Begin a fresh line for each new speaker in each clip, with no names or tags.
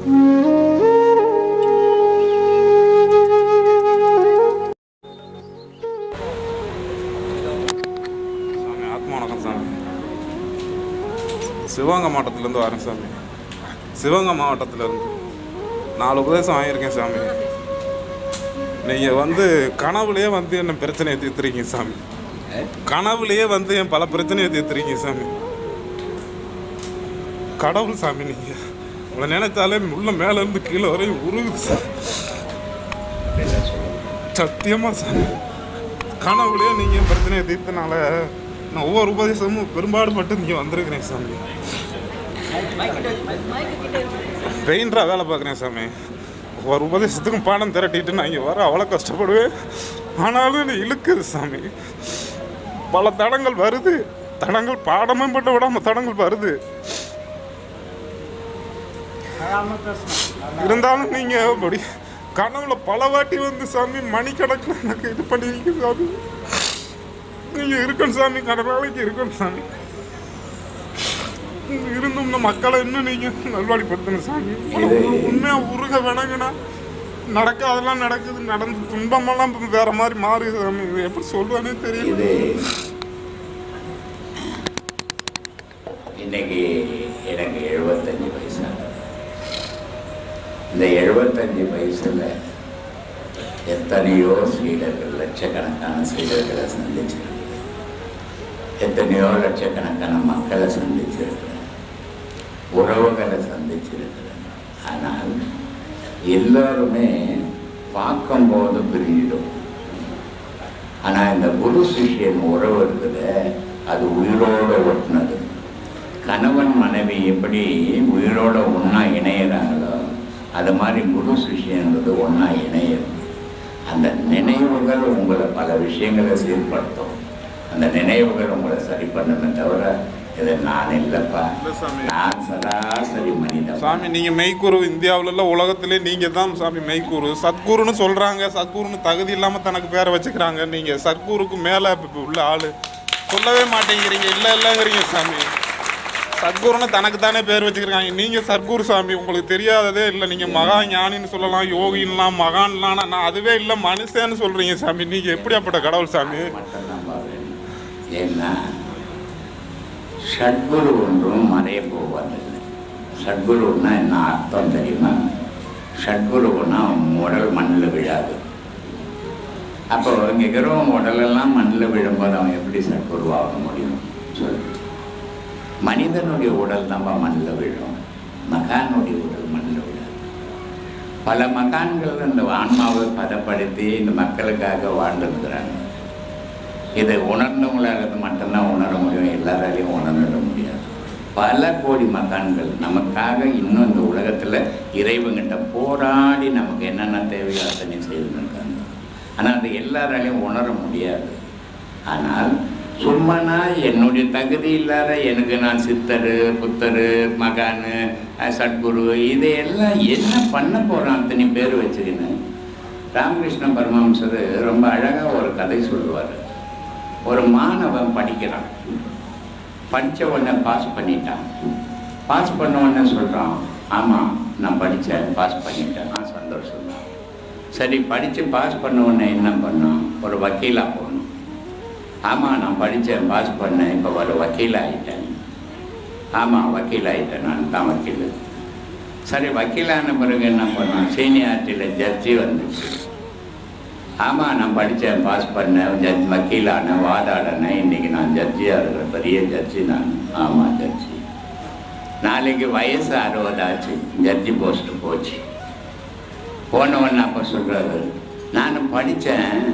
சாமி ஆத்மாவணகம் சாமி. சிவகங்கை மாவட்டத்திலேருந்து வரேன் சாமி. சிவகங்கை மாவட்டத்துலேருந்து. நாலு உபதேசம் வாங்கியிருக்கேன் சாமி. நீங்கள் வந்து கனவுலேயே வந்து என்ன பிரச்சனையை தீர்த்துறீங்க சாமி. கனவுலேயே வந்து என் பல பிரச்சனையை தீர்த்துறீங்க சாமி. கடவுள் சாமி நீங்கள் உங்களை நினைச்சாலே உள்ள மேலேருந்து கீழே வரையும் உருகுது சார். சத்தியமாக சாமி கனவுலேயே நீங்கள் பிரச்சனையை தீர்த்தனால நான் ஒவ்வொரு உபதேசமும் பெரும்பாடு மட்டும் நீங்கள் வந்திருக்கிறேன் சாமி. பெயிண்டராக வேலை பார்க்குறேன் சாமி. ஒரு உபதேசத்துக்கும் பாடம் திரட்டிட்டு நான் இங்கே வர அவ்வளோ கஷ்டப்படுவேன். ஆனாலும் நீ இழுக்குது சாமி. பல தடங்கள் வருது. தடங்கள் பாடமும் பட்டு விடாமல் தடங்கள் வருது. இருந்தாலும் நீங்கள் அப்படி கனவுல பல வாட்டி வந்து சாமி மணிக்கணக்கில் எனக்கு இது பண்ணிருக்கீங்க சாமி. நீங்கள் இருக்கணும் சாமி கடை நாளைக்கு இருக்கணும் சாமி. இருந்தும் இந்த மக்களை இன்னும் நீங்கள் நல்வாடிப்படுத்தணும் சாமி. உண்மையாக உருக வேணாங்கண்ணா நடக்காதெல்லாம் நடக்குது நடந்து துன்பமெல்லாம் வேற மாதிரி மாறுது சாமி இது எப்படி சொல்லுவானே தெரியல.
இன்னைக்கு எனக்கு இந்த எழுபத்தஞ்சு வயசுல எத்தனையோ சீடர்கள் லட்சக்கணக்கான சீடர்களை சந்திச்சிருக்கேன் எத்தனையோ லட்சக்கணக்கான மக்களை சந்திச்சிருக்கிறேன் உறவுகளை சந்திச்சிருக்கிறேன் ஆனால் எல்லாருமே பார்க்கும்போது பிரிஞ்சிடும் ஆனால் இந்த குரு சிஷ்யன் உறவு இருக்குத அது உயிரோட ஒட்டினது. கணவன் மனைவி எப்படி உயிரோட ஒன்றா அது மாதிரி குரு சிஷ்யன்றது ஒன்றா இணையுது அந்த நினைவுகள் உங்களை பல விஷயங்களை சீர்படுத்தும். அந்த நினைவுகள் உங்களை சரி பண்ணுமே தவிர இது நான் இல்லைப்பா. நான் சராசரி மனிதன்.
சாமி நீங்க மெய்க்குரு. இந்தியாவுல இல்ல உலகத்திலே நீங்க தான் சாமி மெய்க்குரு. சத்குருன்னு சொல்றாங்க. சத்குருன்னு தகுதி இல்லாம தனக்கு பேரை வச்சுக்கிறாங்க. நீங்க சத்குருக்கு மேல இப்ப உள்ள ஆளு. சொல்லவே மாட்டேங்கிறீங்க. இல்ல இல்லைங்கிறீங்க சாமி. சத்குருன்னு தனக்கு தானே பேர் வச்சுக்கிறாங்க நீங்கள் சத்குரு சாமி உங்களுக்கு தெரியாததே இல்லை. நீங்கள் மகா ஞானின்னு சொல்லலாம் யோகின்லாம் மகான்லாம். நான் அதுவே இல்லை மனுஷன்னு சொல்கிறீங்க சாமி. நீங்க எப்படியாப்பட்ட கடவுள் சாமி?
மட்டும்தான் ஏன்னா ஷட்குரு ஒன்றும் மறைய போவதில்லை. ஷட்குருன்னா என்ன அர்த்தம் தெரியுமா? ஷட்குருன்னா உடல் மண்ணில் விழாது. அப்போ இங்கே இருக்கிறவங்க உடலெல்லாம் மண்ணில் விழும்போது அவன் எப்படி சட்குருவாக மனிதனுடைய உடல் நம்ம மண்ணில் விழும். மகானுடைய உடல் மண்ணில் விழாது. பல மகான்கள் இந்த ஆன்மாவை பதப்படுத்தி இந்த மக்களுக்காக வாழ்ந்துருக்கிறாங்க. இதை உணர்ந்தவங்களால மட்டும்தான் உணர முடியும் எல்லாராலையும் உணர்ந்துட முடியாது. பல கோடி மகான்கள் நமக்காக இன்னும் இந்த உலகத்தில் இறைவங்கிட்ட போராடி நமக்கு என்னென்ன தேவையோ அத்தனை செய்திருக்காங்க ஆனால் அது எல்லாராலையும் உணர முடியாது. ஆனால் சும்மானா என்னுடைய தகுதி இல்லாத எனக்கு நான் சித்தர் புத்தர் மகான் சத்குரு இதையெல்லாம் என்ன பண்ண போகிறான் அத்தனை பேர் வச்சுக்கின்னு ராமகிருஷ்ண பரமஹம்சர் ரொம்ப அழகாக ஒரு கதை சொல்லுவார். ஒரு மாணவன் படிக்கிறான். படித்த உடனே பாஸ் பண்ணிட்டான். பாஸ் பண்ண உடனே சொல்கிறான் ஆமாம் நான் படித்தேன் பாஸ் பண்ணிட்டேன். நான் சந்தோஷம் சரி படித்து பாஸ் பண்ண உடனே என்ன பண்ணோம் ஒரு வக்கீலாக போகணும் ஆமாம் நான் படித்தேன் பாஸ் பண்ணேன் இப்போ ஒரு வக்கீல் ஆகிட்டேன் ஆமாம் வக்கீல் ஆகிட்டேன் நான் தான் வக்கீல். சரி வக்கீலான பிறகு என்ன பண்ணோம்? சீனியாரிட்டியில் ஜட்ஜி வந்துச்சு. ஆமாம் நான் படித்தேன் பாஸ் பண்ணேன் ஜட்ஜ் வக்கீலான வாதாடினேன். இன்றைக்கி நான் ஜட்ஜியாக இருக்கிறேன் பெரிய ஜட்ஜி நான். ஆமாம் ஜட்ஜி. நாளைக்கு வயசு அறுபதாச்சு ஜட்ஜி போஸ்ட்டு போச்சு. போனவொன்னு அப்போ சொல்கிறாரு நான் படித்தேன்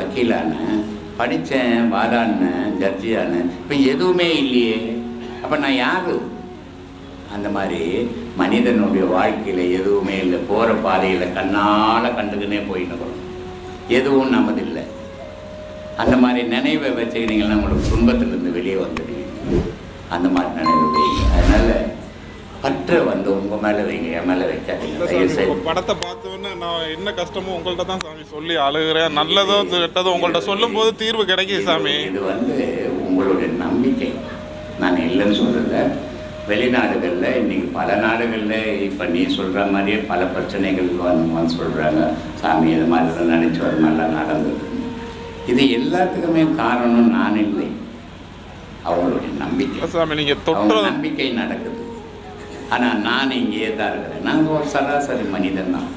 வக்கீலானேன். படித்தேன் வாதாடினேன் ஜட்ஜியானேன் இப்போ எதுவுமே இல்லையே. அப்போ நான் யாரு? அந்த மாதிரி மனிதனுடைய வாழ்க்கையில் எதுவுமே இல்லை. போகிற பாதையில் கண்ணால் கண்டுக்கினே போயின்னு எதுவும் நமது இல்லை அந்த மாதிரி நினைவை வச்சுக்கிட்டீங்கன்னா உங்களுக்கு துன்பத்திலிருந்து வெளியே வந்துடுவீங்க. அந்த மாதிரி நினைவு அதனால் பற்றை வந்து உங்கள் மேலே வைங்க என் மேலே வைக்காதீங்க.
படத்தை பார்த்தோன்னே நான் என்ன கஷ்டமோ உங்கள்ட்ட தான் சாமி சொல்லி அழுகிறேன். நல்லதோ கெட்டதோ உங்கள்ட்ட சொல்லும் போது தீர்வு கிடைக்குது சாமி.
இது வந்து உங்களுடைய நம்பிக்கை. நான் இல்லைன்னு சொல்லலை. வெளிநாடுகளில் இன்னைக்கு பல நாடுகளில் இப்போ நீ சொல்கிற மாதிரியே பல பிரச்சனைகள் வந்து சொல்கிறாங்க சாமி இது மாதிரிலாம் நினச்சி ஒரு மாதிரிலாம் நடந்தது. இது எல்லாத்துக்குமே காரணம் நான் இல்லை. அவங்களுடைய நம்பிக்கை.
சாமி நீங்கள் தொற்று
நம்பிக்கை நடக்குது. ஆனால் நான் இங்கேயே தான் இருக்கிறேன். நான் ஒரு சராசரி மனிதன் தான்.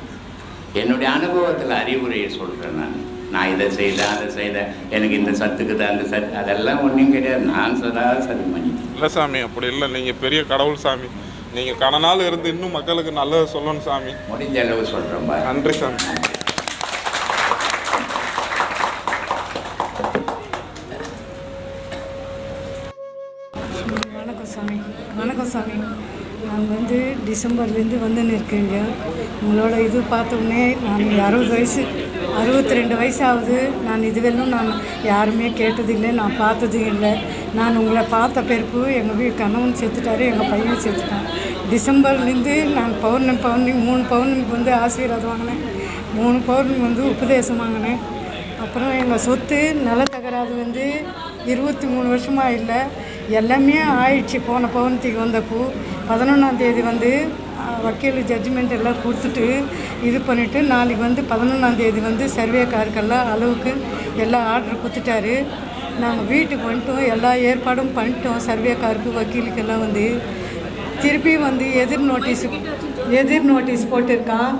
என்னுடைய அனுபவத்தில் அறிவுரையை சொல்கிறேன் நான். நான் இதை செய்தேன் அதை செய்தேன். எனக்கு இந்த சத்துக்குது அந்த சத்து அதெல்லாம் ஒன்றும் கிடையாது. நான் சராசரி மனிதன்.
இல்லை சாமி அப்படி இல்லை. நீங்கள் பெரிய கடவுள் சாமி. நீங்கள் கனநாள் இருந்து இன்னும் மக்களுக்கு நல்லது சொல்லணும் சாமி.
முடிஞ்ச அளவு சொல்கிறேன்
நன்றி சாமி.
வணக்கம் சாமி. வணக்கம் சாமி. நான் வந்து டிசம்பர்லேருந்து வந்துன்னு இருக்கேங்க. உங்களோட இது பார்த்தோடனே நான் அறுபது வயசு அறுபத்தி ரெண்டு வயசு ஆகுது நான் இதுவரையிலும் நான் யாருமே கேட்டதில்லை நான் பார்த்ததும் இல்லை நான் உங்களை பார்த்த பிறப்பு எங்கள் வீட்டு கணவன் செத்துட்டாரு எங்கள் பையன் செத்துட்டான். டிசம்பர்லேருந்து நான் பௌர்ணமி பௌர்ணமி மூணு பௌர்ணமிக்கு வந்து ஆசீர்வாதம் வாங்கினேன். மூணு பௌர்ணமி வந்து உபதேசம் வாங்கினேன். அப்புறம் எங்கள் சொத்து நிலத்தகராது வந்து இருபத்தி மூணு வருஷமாக இல்லை. எல்லாமே ஆயிடுச்சு. போன பவனத்துக்கு வந்தப்போ பதினொன்றாம் தேதி வந்து வக்கீல் ஜட்ஜ்மெண்ட் எல்லாம் கொடுத்துட்டு இது பண்ணிவிட்டு நாளைக்கு வந்து பதினொன்றாந்தேதி வந்து சர்வே காருக்கெல்லாம் அளவுக்கு எல்லாம் ஆர்டர் கொடுத்துட்டாரு. நாங்கள் வீட்டுக்கு வந்துட்டோம். எல்லா ஏற்பாடும் பண்ணிட்டோம். சர்வே காருக்கு வக்கீலுக்கெல்லாம் வந்து. திருப்பி வந்து எதிர் நோட்டீஸ் எதிர் நோட்டீஸ் போட்டிருக்கான்.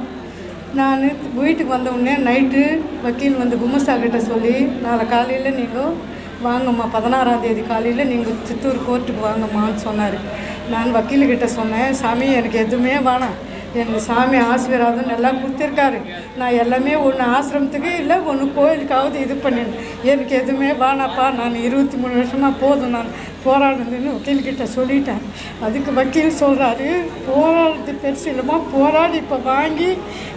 நான் வீட்டுக்கு வந்த உடனே நைட்டு வக்கீல் வந்து குமஸ்தா சொல்லி நாளை காலையில் நீங்கள் வாங்கம்மா பதினாறாம் தேதி காலையில் நீங்கள் சித்தூர் கோர்ட்டுக்கு வாங்கம்மான்னு சொன்னார். நான் வக்கீல்கிட்ட சொன்னேன் சாமி எனக்கு எதுவுமே வேணாம். எனக்கு சாமி ஆசீர்வாதம் நல்லா கொடுத்துருக்காரு. நான் எல்லாமே ஒன்று ஆசிரமத்துக்கு இல்லை ஒன்று கோயிலுக்காவது இது பண்ணிடணும் எனக்கு எதுவுமே வேணாப்பா நான் இருபத்தி மூணு வருஷமாக போதும் நான் போராடுதுன்னு வக்கீல்கிட்ட சொல்லிட்டேன். அதுக்கு வக்கீல் சொல்கிறாரு போராடுறது பெருசு இல்லைம்மா போராடி இப்போ வாங்கி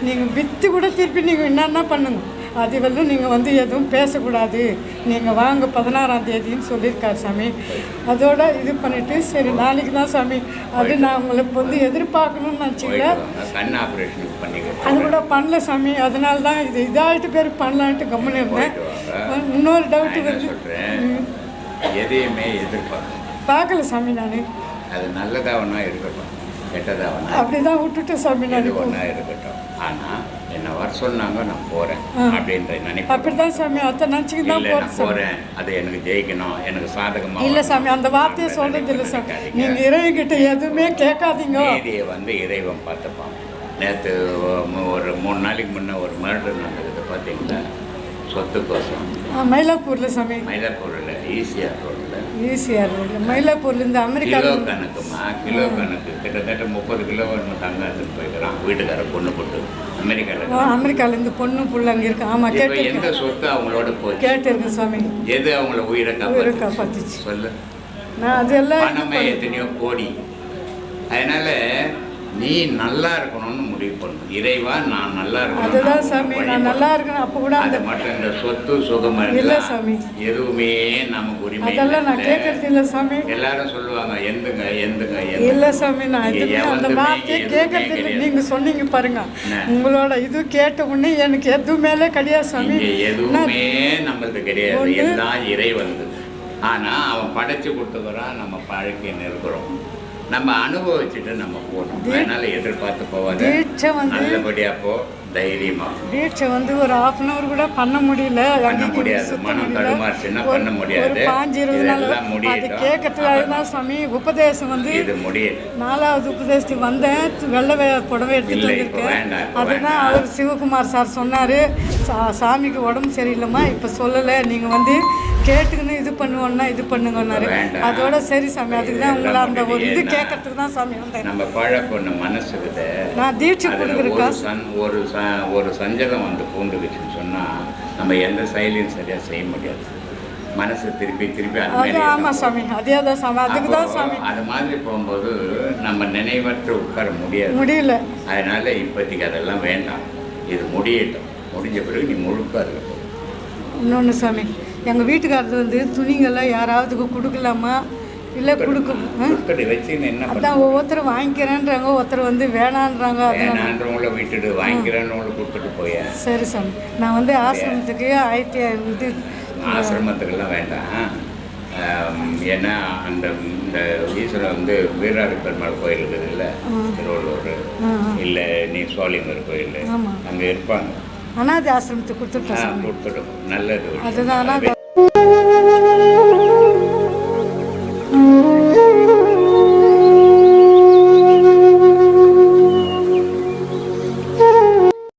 நீங்கள் விற்று கூட திருப்பி நீங்கள் என்னென்ன பண்ணுங்க? அது வந்து நீங்கள் வந்து எதுவும் பேசக்கூடாது. நீங்கள் வாங்க பதினாறாம் தேதின்னு சொல்லியிருக்காரு சாமி. அதோட இது பண்ணிவிட்டு சரி நாளைக்கு தான் சாமி. அது நான் உங்களுக்கு வந்து எதிர்பார்க்கணும்னு நினச்சிக்கல. அது கூட பண்ணல சாமி. அதனால தான் இது இதாகிட்டு பேர் பண்ணலான்ட்டு கம்முன்னு இருந்தேன். இன்னொரு டவுட்டு வந்து
எதையுமே எதிர்பார்க்கணும்
பார்க்கல சாமி நான்.
அது நல்லதா ஒன்றா இருக்கட்டும் கெட்டதா ஒன்றா
அப்படி தான் விட்டுட்டேன் சாமி நான்.
ஒன்றா இருக்கட்டும். ஆனால் வர சொன்னாங்க நான் போகிறேன். அப்படின்ற நினைப்பு.
அப்படி தான் சாமி அத்தை நினச்சிக்கு தான்
நான் போகிறேன் அது எனக்கு ஜெயிக்கணும். எனக்கு சாதகமாக
இல்லை சாமி அந்த வார்த்தையை சொல்கிறது இல்லை சாமி. நீங்கள் இறைவன்கிட்ட எதுவுமே கேட்காதீங்க.
நீதியை வந்து இறைவன் பார்த்துப்பான். நேற்று ஒரு மூணு நாளைக்கு முன்னே ஒரு மர்டர் நடந்தது பார்த்தீங்களா? சொத்துக்கோசம்
மயிலாப்பூரில் சாமி.
மயிலாப்பூரில் ஈஸியாக ரோட்டில்
ஈஸியாக இருக்குது மயிலாப்பூர்லேருந்து அமெரிக்கா
கிலோ கணக்குமா கிலோ கணக்கு. கிட்டத்தட்ட முப்பது கிலோ தங்க எடுத்துட்டு போய்க்கிறான் வீட்டுக்கார பொண்ணு போட்டு அமெரிக்காவில்
அமெரிக்காலேருந்து பொண்ணு புள்ள அங்கே இருக்கு. ஆமாம்
இப்போ எந்த சொத்து அவங்களோட போச்சு?
கேட்டிருக்கேன் சாமி
எது அவங்கள உயிரை
உயிரை
காப்பாற்று
காப்பாத்துச்சு.
சொல்லு.
நான் அதெல்லாம்
பணமே எத்தனையோ கோடி. அதனால நீ நல்லா இருக்கணும்னு முடிவு பண்ணு. இறைவா நான் நல்லா இருக்கணும்.
அதுதான் சாமி நான் நல்லா
பண்ணணும்.
இருக்கணும். அப்போ கூட
அது மட்டும் இந்த சொத்து சுகம்
இல்ல. சாமி.
எதுவுமே நமக்கு உரிமை
அதெல்லாம் நான். கேட்கறது இல்லை சாமி.
எல்லாரும் சொல்லுவாங்க எந்துங்க எந்துங்க
இல்லை சாமி நான் எதுவுமே அந்த வார்த்தையை
எதுவுமே
கேட்கறது இல்லை. நீங்கள் சொன்னீங்க பாருங்க? உங்களோட இது கேட்ட உடனே எனக்கு எதுவுமேலே கிடையாது சாமி.
எதுவுமே நம்மளுக்கு கிடையாது. எல்லாம் இறை வந்து ஆனா அவன் படைச்சு கொடுத்துக்கிறான் நம்ம பழக்கின்னு இருக்கிறோம் நம்ம அனுபவிச்சுட்டு நம்ம போகணும் அதனால எதிர்பார்த்து போவாத
தீட்சை வந்து
நல்லபடியா போ தைரியமா.
தீட்சை வந்து ஒரு ஹாஃப் அன் அவர் கூட பண்ண முடியல
பண்ண முடியாது. மனம். தடுமாறுச்சுன்னா பண்ண முடியாது.
பாஞ்சு இருபது நாள்
முடியட்டும்.
கேட்கறதுல அதுதான் சாமி உபதேசம் வந்து
இது முடியல
நாலாவது உபதேசத்துக்கு வந்தேன் வெள்ளை புடவை எடுத்துட்டு வந்திருக்கேன் அதுதான். அவர் சிவகுமார் சார் சொன்னார் சாமிக்கு உடம்பு சரியில்லைம்மா இப்போ சொல்லலை நீங்கள் வந்து கேட்டுக்கணும் இது பண்ணுவோன்னா இது பண்ணுங்கன்னாரு. அதோட சரி சாமி அதுக்கு தான் உங்களை அந்த ஒரு இது கேட்கறதுக்கு தான் சாமி வந்தேன்.
நம்ம பழக்கொண்ணு மனசுக்குது
நான் தீட்சை
அதுல
கொடுக்குறக்கா
ஒரு சன் ஒரு ச ஒரு சஞ்சலம் வந்து பூண்டுக்குச்சுன்னு சொன்னா நம்ம எந்த செயலையும் சரியா செய்ய முடியாது. மனசு திருப்பி திருப்பி அது
ஆமாம் சாமி. அதே தான் சாமி. அதுக்கு தான் சாமி.
அது மாதிரி போகும்போது நம்ம நினைவற்று உட்கார முடியாது.
முடியல.
அதனால இப்போதைக்கு அதெல்லாம் வேண்டாம். இது முடியட்டும். முடிஞ்ச பிறகு நீ முழுக்க அதில்.
இன்னொன்று சாமி. எங்கள் வீட்டுக்காரர் வந்து துணிங்கெல்லாம் யாராவதுக்கு கொடுக்கலாமா? இல்லை கொடுக்க ஆ?
கொடுத்துட்டு வச்சுன்னு என்ன பண்ண
அதான் ஒவ்வொருத்தர் வாங்கிக்கிறேன்றாங்க ஒருத்தர் வந்து வேணான்றாங்க
விட்டுட்டு வாங்கிக்கிறேன்னு கொடுத்துட்டு போய.
சரி சாமி. நான் வந்து ஆசிரமத்துக்கு ஆயிரத்தி இது
ஆசிரமத்துக்கெல்லாம் வேண்டாம். ஏன்னா அந்த இந்த ஈஸ்வரன் வந்து வீராடு பெருமாள் கோயில் இருக்குது இல்லை? திருவள்ளூர். இல்லை நீ சோழிங்கர் கோயில். அங்கே இருப்பாங்க.
அனாதை ஆசிரமத்துக்கு கொடுத்துட்டோம்
ஆ,
சாமி
நல்லது
அதுதான்